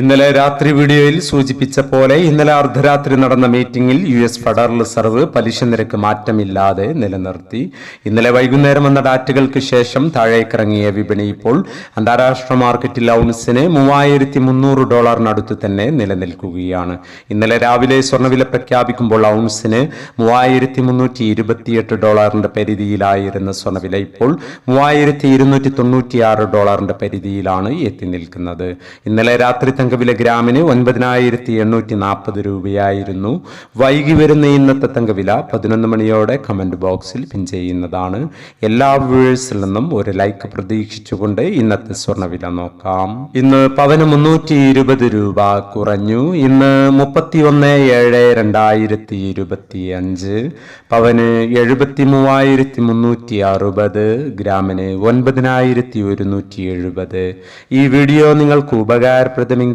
ഇന്നലെ രാത്രി വീഡിയോയിൽ സൂചിപ്പിച്ച പോലെ ഇന്നലെ അർദ്ധരാത്രി നടന്ന മീറ്റിംഗിൽ യു എസ് ഫെഡറൽ റിസർവ് പലിശ നിരക്ക് മാറ്റമില്ലാതെ നിലനിർത്തി. ഇന്നലെ വൈകുന്നേരം വന്ന ഡാറ്റകൾക്ക് ശേഷം താഴേക്കിറങ്ങിയ വിപണി ഇപ്പോൾ അന്താരാഷ്ട്ര മാർക്കറ്റിൽ ഔൺസിന് മൂവായിരത്തി മുന്നൂറ് ഡോളറിനടുത്ത് തന്നെ നിലനിൽക്കുകയാണ്. ഇന്നലെ രാവിലെ സ്വർണവില പ്രഖ്യാപിക്കുമ്പോൾ ഔൺസിന് മൂവായിരത്തി മുന്നൂറ്റി ഇരുപത്തിയെട്ട് ഡോളറിന്റെ പരിധിയിലായിരുന്ന സ്വർണവില ഇപ്പോൾ മൂവായിരത്തി ഇരുന്നൂറ്റി തൊണ്ണൂറ്റിയാറ് ഡോളറിന്റെ പരിധിയിലാണ് എത്തി നിൽക്കുന്നത്. ഇന്നലെ രാത്രി തങ്കവില ഗ്രാമിന് ഒൻപതിനായിരത്തി എണ്ണൂറ്റി നാൽപ്പത് രൂപയായിരുന്നു. വൈകി വരുന്ന ഇന്നത്തെ തങ്കവില പതിനൊന്ന് മണിയോടെ കമന്റ് ബോക്സിൽ പിൻ ചെയ്യുന്നതാണ്. എല്ലാ വ്യൂവേഴ്സിൽ നിന്നും ഒരു ലൈക്ക് പ്രതീക്ഷിച്ചുകൊണ്ട് ഇന്നത്തെ സ്വർണവില നോക്കാം. ഇന്ന് പവന് മുന്നൂറ്റി ഇരുപത് രൂപ കുറഞ്ഞു. ഇന്ന് മുപ്പത്തി ഒന്ന് ഏഴ് രണ്ടായിരത്തി ഇരുപത്തി അഞ്ച് പവന് എഴുപത്തി മൂവായിരത്തി മുന്നൂറ്റി അറുപത് ഗ്രാമിന് ഒൻപതിനായിരത്തി ഒരുന്നൂറ്റി എഴുപത് ഈ വീഡിയോ നിങ്ങൾക്ക് ഉപകാരപ്രദമെങ്കിൽ